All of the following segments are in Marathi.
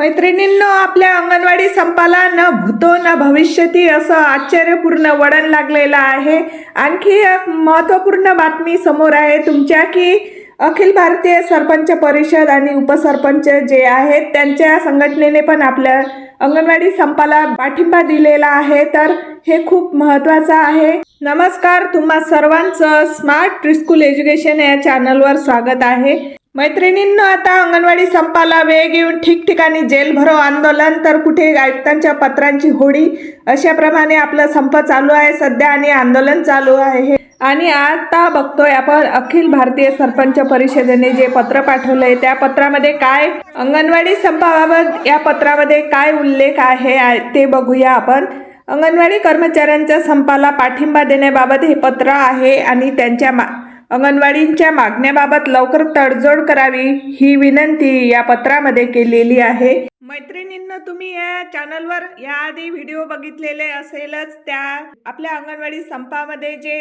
मैत्रिणींनो आपल्या अंगणवाडी संपाला न भूतो न भविष्यती असं आश्चर्यपूर्ण वळण लागलेलं आहे. आणखी एक महत्त्वपूर्ण बातमी समोर आहे तुमच्या की अखिल भारतीय सरपंच परिषद आणि उपसरपंच जे आहेत त्यांच्या संघटनेने पण आपल्या अंगणवाडी संपाला पाठिंबा दिलेला आहे. तर हे खूप महत्त्वाचं आहे. नमस्कार तुम्हा सर्वांचं स्मार्ट प्रिस्कूल एज्युकेशन या चॅनलवर स्वागत आहे. मैत्रिणींनो आता अंगणवाडी संपाला वेग येऊन ठिकठिकाणी जेल भरो आंदोलन तर कुठे आयुक्तांच्या पत्रांची होडी? अशाप्रमाणे आपलं संप चालू आहे सध्या आणि आंदोलन चालू आहे. आणि आता बघतोय आपण अखिल भारतीय सरपंच परिषदेने जे पत्र पाठवलंय त्या पत्रामध्ये काय? अंगणवाडी संपाबाबत या पत्रामध्ये काय उल्लेख आहे ते बघूया आपण. अंगणवाडी कर्मचाऱ्यांच्या संपाला पाठिंबा देण्याबाबत हे पत्र आहे आणि त्यांच्या मा अंगणवाडींच्या मागण्याबाबत लवकर तडजोड करावी ही विनंती या पत्रामध्ये केलेली आहे. मैत्रिणींना तुम्ही या चॅनलवर याआधी व्हिडिओ बघितलेले असेलच. त्या आपल्या अंगणवाडी संपामध्ये जे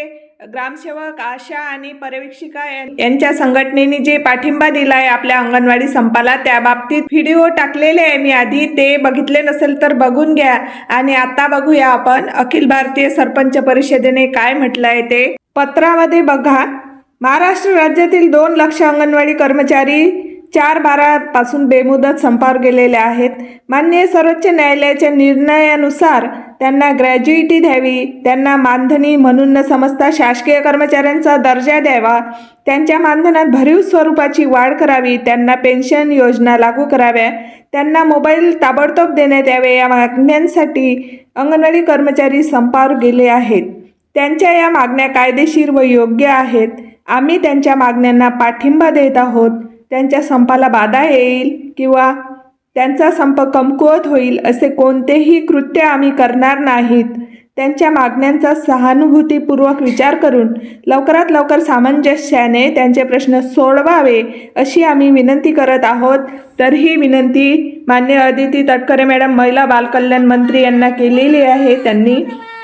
ग्रामसेवक आशा आणि पर्यवेक्षिका यांच्या संघटनेने जे पाठिंबा दिलाय आपल्या अंगणवाडी संपाला त्या बाबतीत व्हिडिओ टाकलेले आहे मी आधी. ते बघितले नसेल तर बघून घ्या. आणि आता बघूया आपण अखिल भारतीय सरपंच परिषदेने काय म्हटलंय ते. पत्रामध्ये बघा. महाराष्ट्र राज्यातील दोन लक्ष अंगणवाडी कर्मचारी चार बारापासून बेमुदत संपावर गेलेले आहेत. मान्य सर्वोच्च न्यायालयाच्या निर्णयानुसार त्यांना ग्रॅज्युइटी द्यावी त्यांना मानधनी म्हणून न समजता शासकीय कर्मचाऱ्यांचा दर्जा द्यावा त्यांच्या मानधनात भरीव स्वरूपाची वाढ करावी त्यांना पेन्शन योजना लागू कराव्या त्यांना मोबाईल ताबडतोब देण्यात यावे या मागण्यांसाठी अंगणवाडी कर्मचारी संपावर गेले आहेत. त्यांच्या या मागण्या कायदेशीर व योग्य आहेत. आम्ही त्यांच्या मागण्यांना पाठिंबा देत आहोत. त्यांच्या संपाला बाधा येईल किंवा त्यांचा संप कमकुवत होईल असे कोणतेही कृत्य आम्ही करणार नाहीत. त्यांच्या मागण्यांचा सहानुभूतीपूर्वक विचार करून लवकरात लवकर सामंजस्याने त्यांचे प्रश्न सोडवावे अशी आम्ही विनंती करत आहोत. तर ही विनंती मान्य अदिती तटकरे मॅडम महिला बालकल्याण मंत्री यांना केलेली आहे. त्यांनी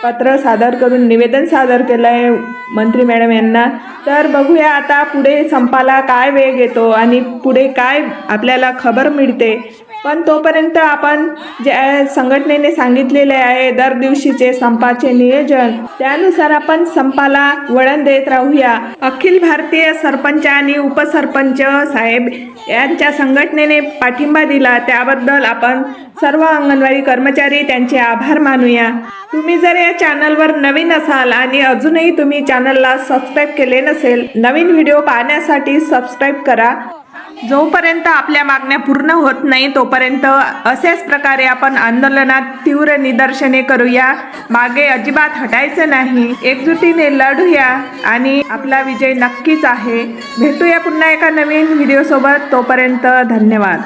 पत्र सादर करून निवेदन सादर केलं आहे मंत्री मॅडम यांना. तर बघूया आता पुढे संपाला काय वेग येतो आणि पुढे काय आपल्याला खबर मिळते. पण तोपर्यंत आपण ज्या संघटनेने सांगितलेले आहे दर दिवशीचे संपाचे नियोजन त्यानुसार आपण संपाला वळण देत राहूया. अखिल भारतीय सरपंच आणि उपसरपंच साहेब यांच्या संघटनेने पाठिंबा दिला त्याबद्दल आपण सर्व अंगणवाडी कर्मचारी त्यांचे आभार मानूया. तुम्ही जर या चॅनलवर नवीन असाल आणि अजूनही तुम्ही चॅनलला सबस्क्राईब केले नसेल नवीन व्हिडिओ पाहण्यासाठी सबस्क्राईब करा. जोपर्यंत आपल्या मागण्या पूर्ण होत नाही तोपर्यंत अशाच प्रकारे आपण आंदोलनात तीव्र निदर्शने करूया. मागे अजिबात हटायचं नाही. एकजुटीने लढूया आणि आपला विजय नक्कीच आहे. भेटूया पुन्हा एका नवीन व्हिडिओसोबत तोपर्यंत धन्यवाद.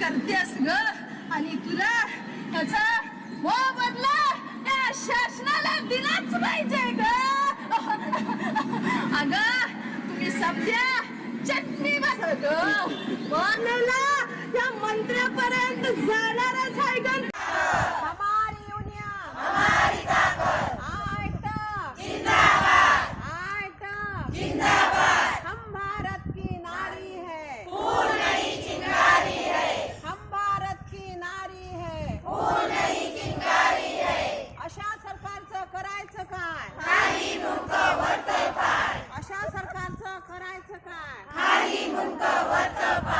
करते अग तुम्ही सध्या चटणी बसत बनला त्या मंत्र्यापर्यंत जाणारच आहे गण नहीं उनका व्हाट्सअप